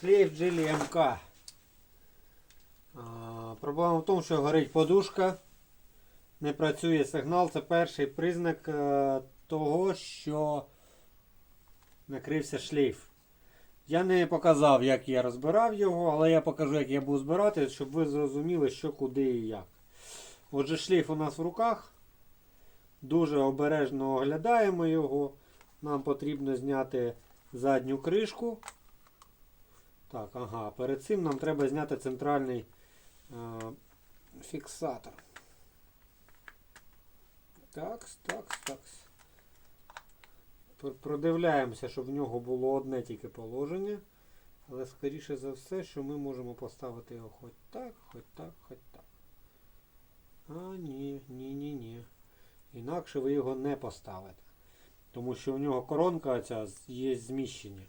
Шлейф джилі МК. А, Проблема в тому, що горить подушка. Не працює сигнал. Це перший признак е, того, що накрився шлейф. Я не показав, як я розбирав його, але я покажу, як я буду збирати, щоб ви зрозуміли, що куди і як. Отже, шлейф у нас в руках. Дуже обережно оглядаємо його. Нам потрібно зняти задню кришку. Так, ага, перед цим нам треба зняти центральний е, фіксатор. Так, так, так. Продивляємося, щоб в нього було одне тільки положення. Але скоріше за все, що ми можемо поставити його хоч так, хоч так, хоч так. А, ні, ні, ні. Інакше ви його не поставите. Тому що у нього коронка ця є зміщення.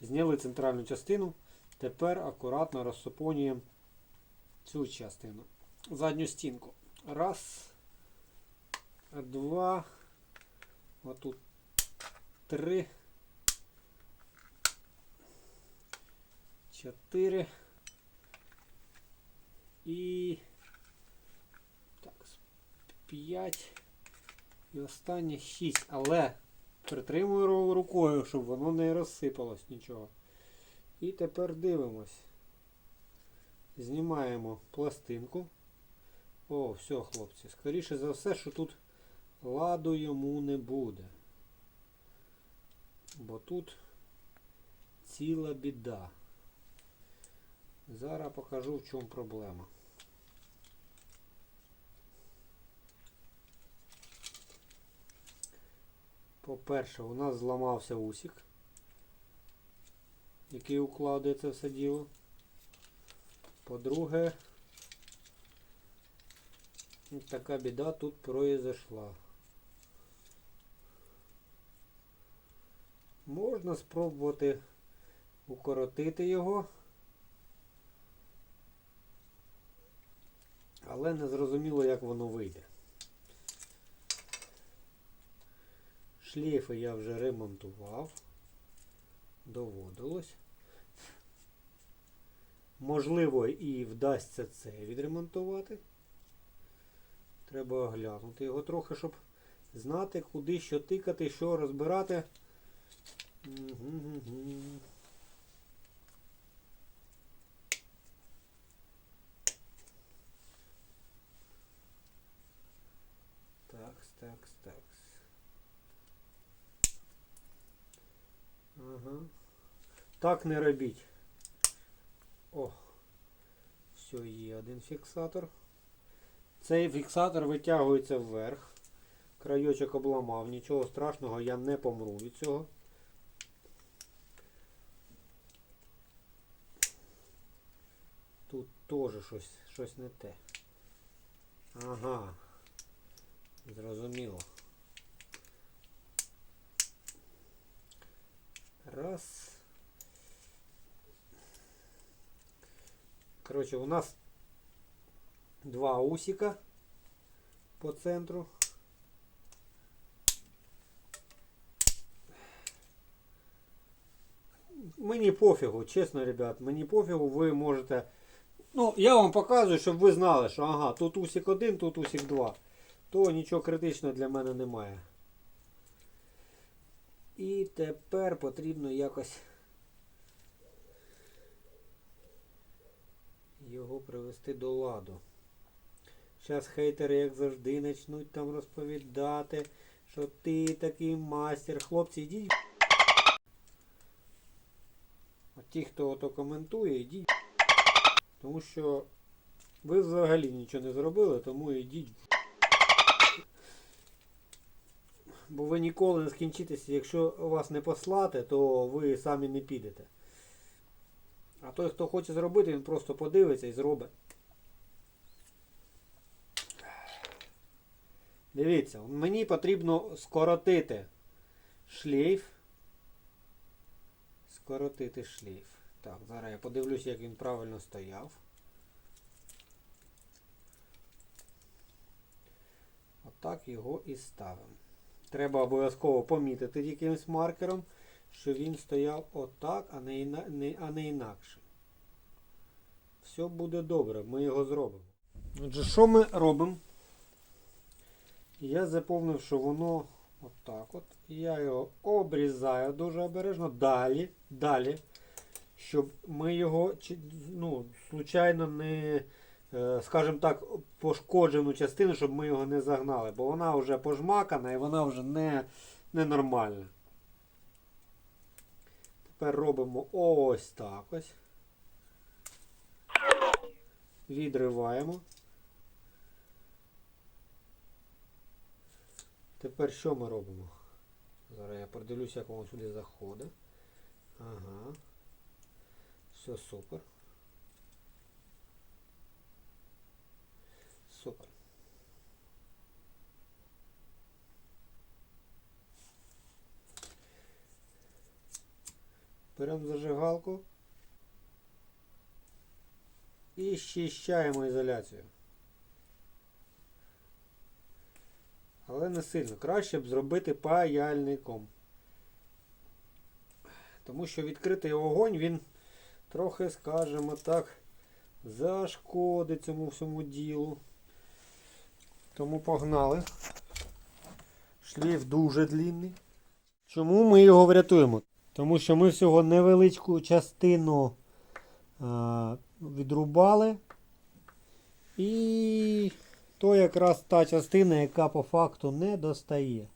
Зняли центральну частину. Тепер акуратно розсупонюємо цю частину. Задню стінку. Раз. Два. Отут три. Чотири. І так, п'ять. І останнє 6. Але притримую рукою, щоб воно не розсипалось нічого. І тепер дивимось. Знімаємо пластинку. О, все, хлопці. Скоріше за все, що тут ладу йому не буде. Бо тут ціла біда. Зараз покажу в чому проблема. По-перше, у нас зламався усік, який укладує це все діло. По-друге, така біда тут произошла. Можна спробувати укоротити його, але не зрозуміло, як воно вийде. Шлейфи я вже ремонтував. Доводилось. Можливо, і вдасться це відремонтувати. Треба оглянути його трохи, щоб знати, куди що тикати, що розбирати. Мгм-гм-гм. Такс, Ага. Так не робіть. О, все, є один фіксатор. Цей фіксатор витягується вверх. Крайочок обламав, нічого страшного, я не помру від цього. Тут теж щось, щось не те. Ага. Зрозуміло. Раз. Короче, у нас два усика по центру. Мені пофігу, чесно, ребят, мені пофігу, ви можете. Ну, я вам показую, щоб ви знали, що ага, тут усік один, тут усік два. То нічого критичного для мене немає. І тепер потрібно якось його привести до ладу. Зараз хейтери, як завжди, почнуть там розповідати, що ти такий мастер. Хлопці, йдіть. От ті, хто ото коментує, йдіть. Тому що ви взагалі нічого не зробили, тому йдіть. Бо ви ніколи не скінчитеся, якщо вас не послати, то ви самі не підете. А той, хто хоче зробити, він просто подивиться і зробить. Дивіться, мені потрібно скоротити шлейф. Скоротити шлейф. Так, зараз я подивлюсь, як він правильно стояв. Отак його і ставимо. Треба обов'язково помітити якимось маркером, що він стояв отак, а не, не, а не інакше. Все буде добре, ми його зробимо. Отже, що ми робимо? Я заповнив, що воно отак от. Я його обрізаю дуже обережно. Далі, далі, щоб ми його ну, случайно не, скажімо так, пошкоджену частину, щоб ми його не загнали, бо вона вже пожмакана і вона вже не, ненормальна. Тепер робимо ось так ось. Відриваємо. Тепер що ми робимо? Зараз я подивлюся, як воно сюди заходить. Ага. Все. Супер. Беремо зажигалку і щищаємо ізоляцію. Але не сильно. Краще б зробити паяльником. Тому що відкритий вогонь, він трохи, скажімо так, зашкодить цьому всьому ділу. Тому погнали. Шлейф дуже длинний. Чому ми його врятуємо? Тому що ми всього невеличку частину а, відрубали. І то якраз та частина, яка по факту не достає.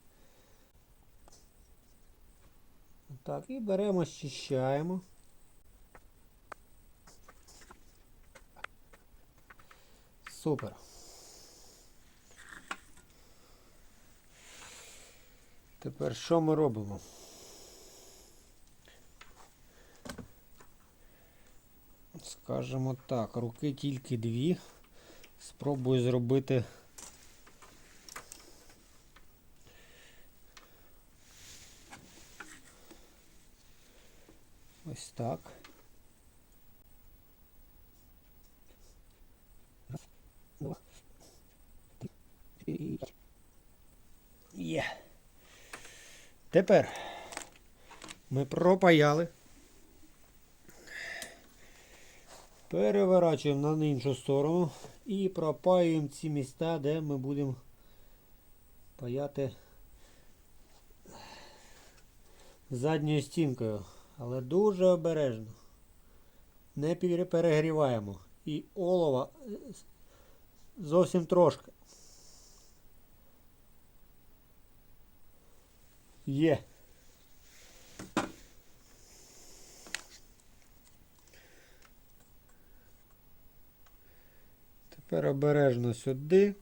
Так, і беремо, щищаємо. Супер. Тепер що ми робимо? Скажемо так, руки тільки дві. Спробую зробити. Ось так. Є. Тепер ми пропаяли. Переворачуємо на іншу сторону і пропаюємо ці місця, де ми будемо паяти задньою стінкою. Але дуже обережно. Не перегріваємо. І олова зовсім трошки. Є. Тепер обережно сюди.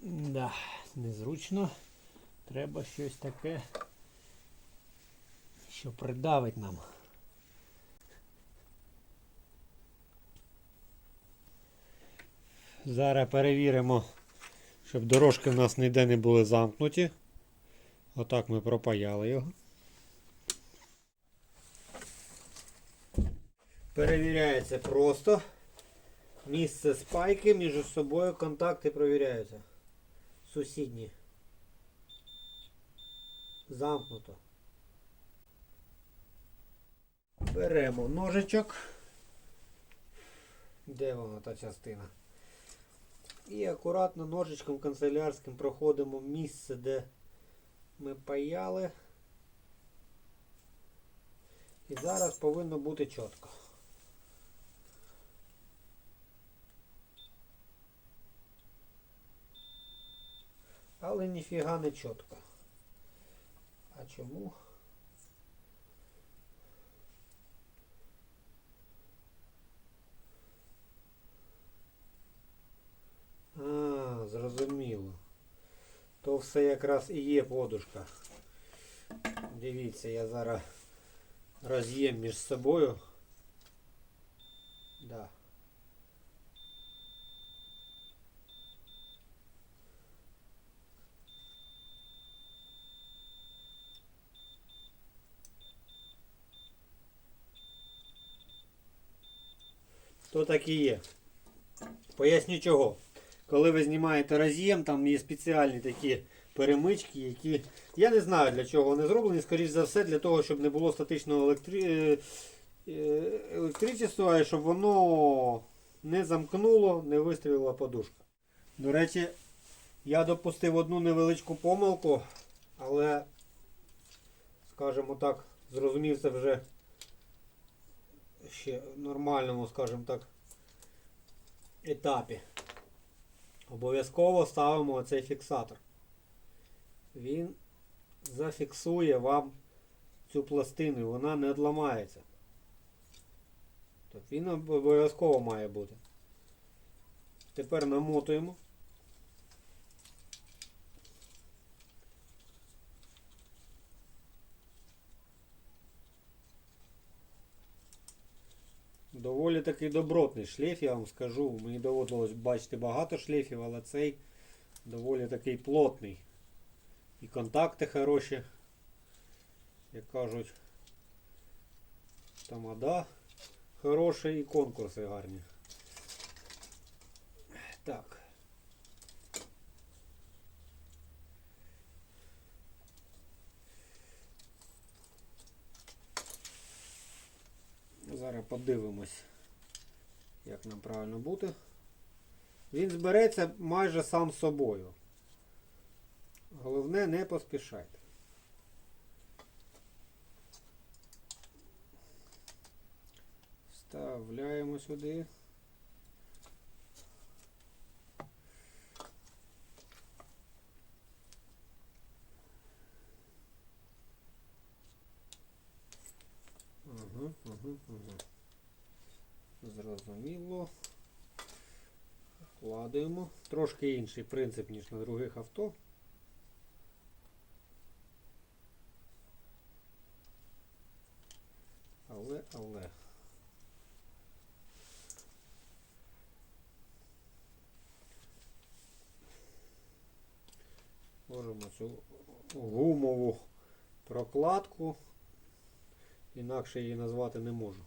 Да, незручно. Треба щось таке, що придавить нам. Зараз перевіримо, щоб дорожки в нас ніде не були замкнуті. Отак ми пропаяли його. Перевіряється просто. Місце спайки між собою контакти провіряються. Сусідні. Замкнуто. Беремо ножичок. Де вона та частина? І акуратно ножичком канцелярським проходимо місце, де ми паяли. І зараз повинно бути чітко. Але ніфіга не чітко. А чому? А, зрозуміло. То все якраз і є подушка. Дивіться, я зараз роз'єм між собою. Да. то так і є. Поясню чого. Коли ви знімаєте роз'єм, там є спеціальні такі перемички, які. Я не знаю для чого вони зроблені, скоріш за все, для того, щоб не було статичного електри... е, е, електричества, і щоб воно не замкнуло, не вистрілила подушка. До речі, я допустив одну невеличку помилку, але, скажімо так, зрозумів це вже ще в нормальному, скажімо так, етапі. Обов'язково ставимо цей фіксатор. Він зафіксує вам цю пластину і вона не відламається. Тобто він обов'язково має бути. Тепер намотуємо. Доволі такий добротний шлейф, я вам скажу. Мені доводилось бачити багато шлейфів, але цей доволі такий плотний. І контакти хороші. Як кажуть, тамада хороші і конкурси гарні. Так. Зараз подивимось, як нам правильно бути. Він збереться майже сам собою. Головне, не поспішайте. Вставляємо сюди. Ага, ага, ага. Зрозуміло. Вкладаємо. Трошки інший принцип, ніж на других авто. Але, але. Можемо цю гумову прокладку. Інакше її назвати не можу.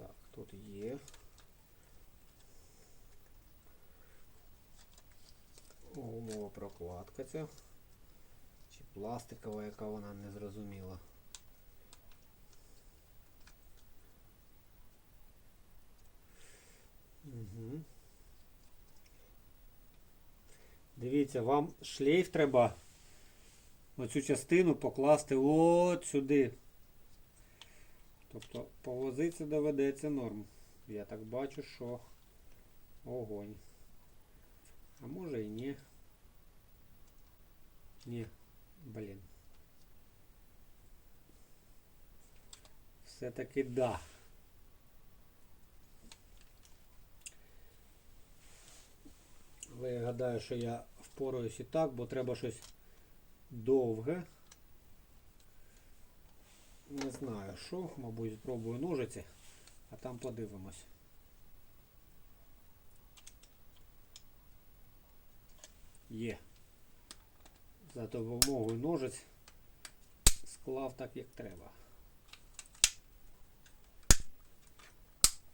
Так, тут є. Гумова прокладка ця. Чи пластикова, яка вона не зрозуміла. Угу. Дивіться, вам шлейф треба оцю частину покласти от сюди. Тобто повозиться доведеться норм. Я так бачу, що огонь. А може і ні. Ні, блін. Все-таки да. Але я гадаю, що я впораюсь і так, бо треба щось довге. Не знаю що, мабуть, спробую ножиці, а там подивимось. Є. За допомогою ножиць склав так, як треба.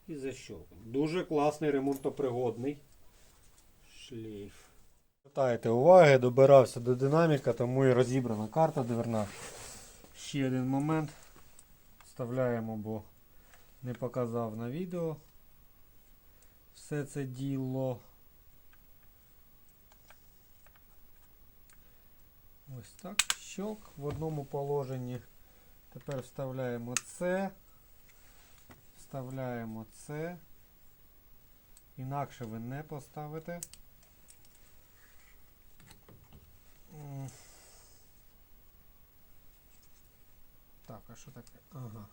І защелкнув. Дуже класний ремонтопригодний шлейф. Звертайте уваги, добирався до динаміка, тому і розібрана карта дверна. Ще один момент. Вставляємо, бо не показав на відео все це діло. Ось так. Щелк в одному положенні. Тепер вставляємо це. Вставляємо це. Інакше ви не поставите. Так, а що таке? Ага.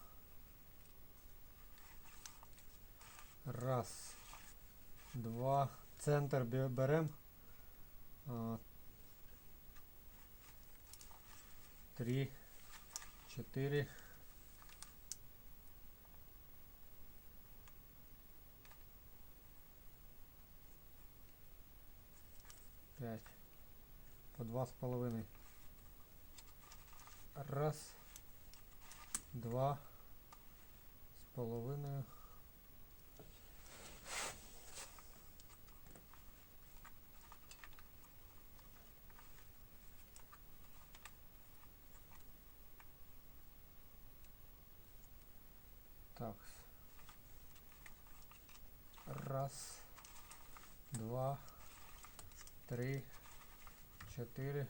Раз. Два. Центр Берем Три. четыре. П'ять. По два з половиной Раз. Два. З половиною. Так. Раз, два, три, чотири,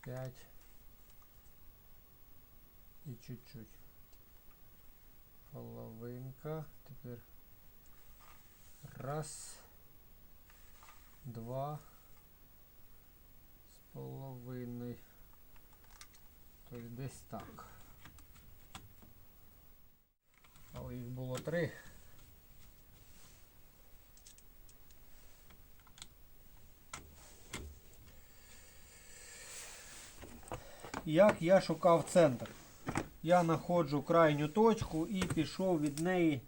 п'ять і чуть-чуть. Половинка. Тепер раз, два з половиною. Тобто десь так. Але їх було три. Як я шукав центр? Я знаходжу крайню точку і пішов від неї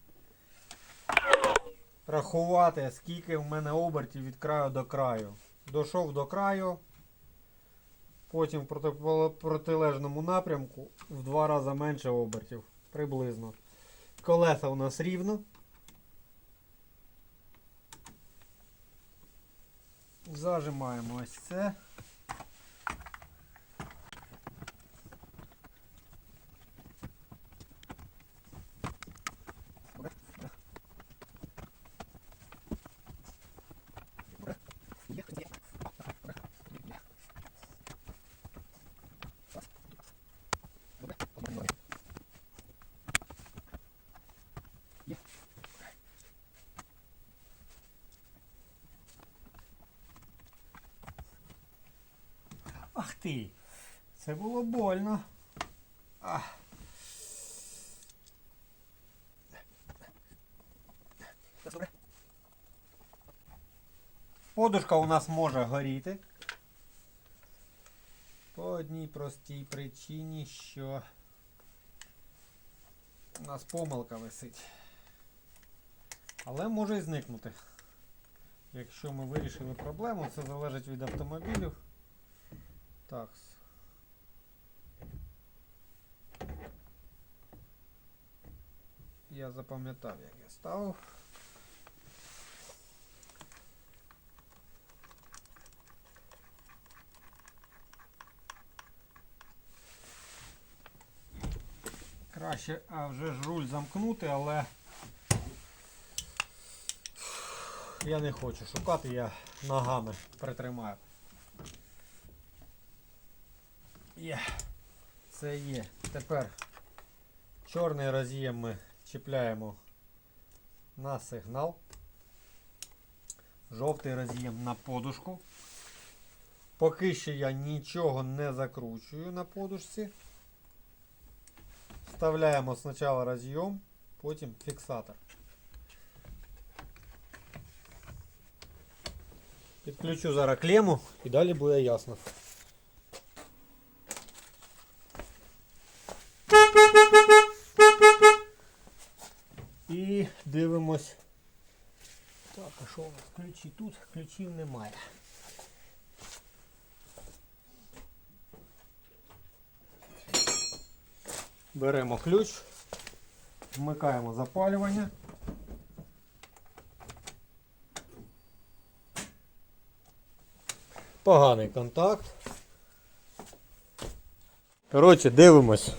рахувати, скільки в мене обертів від краю до краю. Дійшов до краю, потім в протилежному напрямку в два рази менше обертів. Приблизно. Колеса у нас рівно. Зажимаємо ось це. Ах ти! Це було больно. Ах. Подушка у нас може горіти. По одній простій причині, що у нас помилка висить. Але може і зникнути. Якщо ми вирішили проблему, це залежить від автомобілів. Так. Я запам'ятав, як я ставив. Краще, а вже ж руль замкнути, але я не хочу шукати, я ногами притримаю. Є. Це є. Тепер чорний роз'єм ми чіпляємо на сигнал. Жовтий роз'єм на подушку. Поки що я нічого не закручую на подушці. Вставляємо спочатку роз'єм, потім фіксатор. Підключу зараз клему і далі буде ясно. І дивимось. Так, а що у нас ключі тут? Ключів немає. Беремо ключ, вмикаємо запалювання. Поганий контакт. Коротше, дивимось.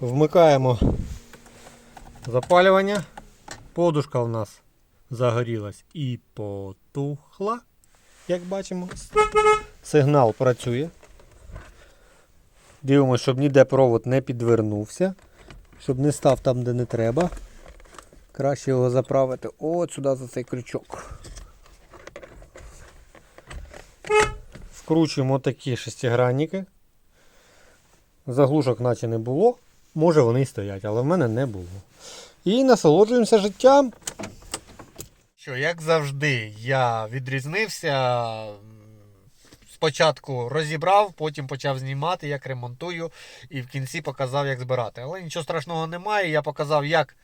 Вмикаємо запалювання. Подушка у нас загорілась і потухла, як бачимо. Сигнал працює. Дивимося, щоб ніде провод не підвернувся, щоб не став там, де не треба. Краще його заправити от сюди за цей крючок. Вкручуємо такі шестигранники. Заглушок наче не було. Може вони і стоять, але в мене не було. І насолоджуємося життям. Що, як завжди, я відрізнився. Спочатку розібрав, потім почав знімати, як ремонтую, і в кінці показав, як збирати. Але нічого страшного немає. Я показав, як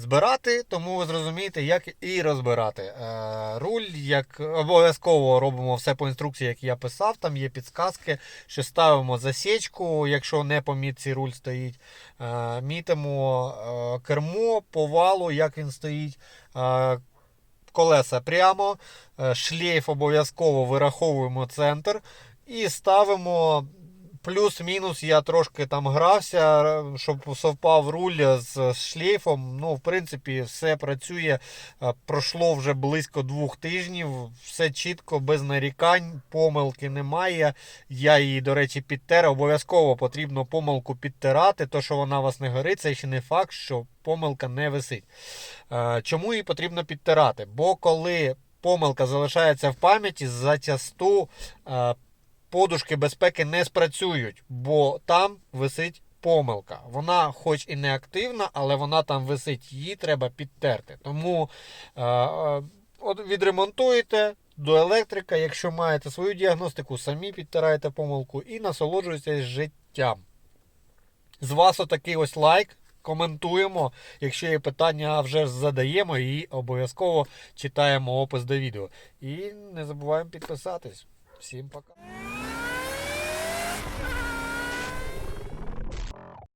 збирати, тому ви зрозумієте, як і розбирати. Е, руль, як обов'язково робимо все по інструкції, як я писав. Там є підсказки, що ставимо засічку, якщо не по мітці руль стоїть. Е, мітимо е, кермо по валу, як він стоїть. Колеса прямо, шлейф обов'язково вираховуємо центр і ставимо. Плюс-мінус я трошки там грався, щоб совпав руль з шлейфом. Ну, в принципі, все працює. Е, Пройшло вже близько двох тижнів. Все чітко, без нарікань, помилки немає. Я її, до речі, підтер. Обов'язково потрібно помилку підтирати. То, що вона у вас не горить, це ще не факт, що помилка не висить. Е, Чому її потрібно підтирати? Бо коли помилка залишається в пам'яті, зачасту е, подушки безпеки не спрацюють, бо там висить помилка. Вона, хоч і не активна, але вона там висить. Її треба підтерти. Тому е, е, відремонтуєте. До електрика, якщо маєте свою діагностику, самі підтираєте помилку і насолоджуєтесь життям. З вас отакий ось лайк. Коментуємо. Якщо є питання, вже задаємо і обов'язково читаємо опис до відео. І не забуваємо підписатись. Всім пока.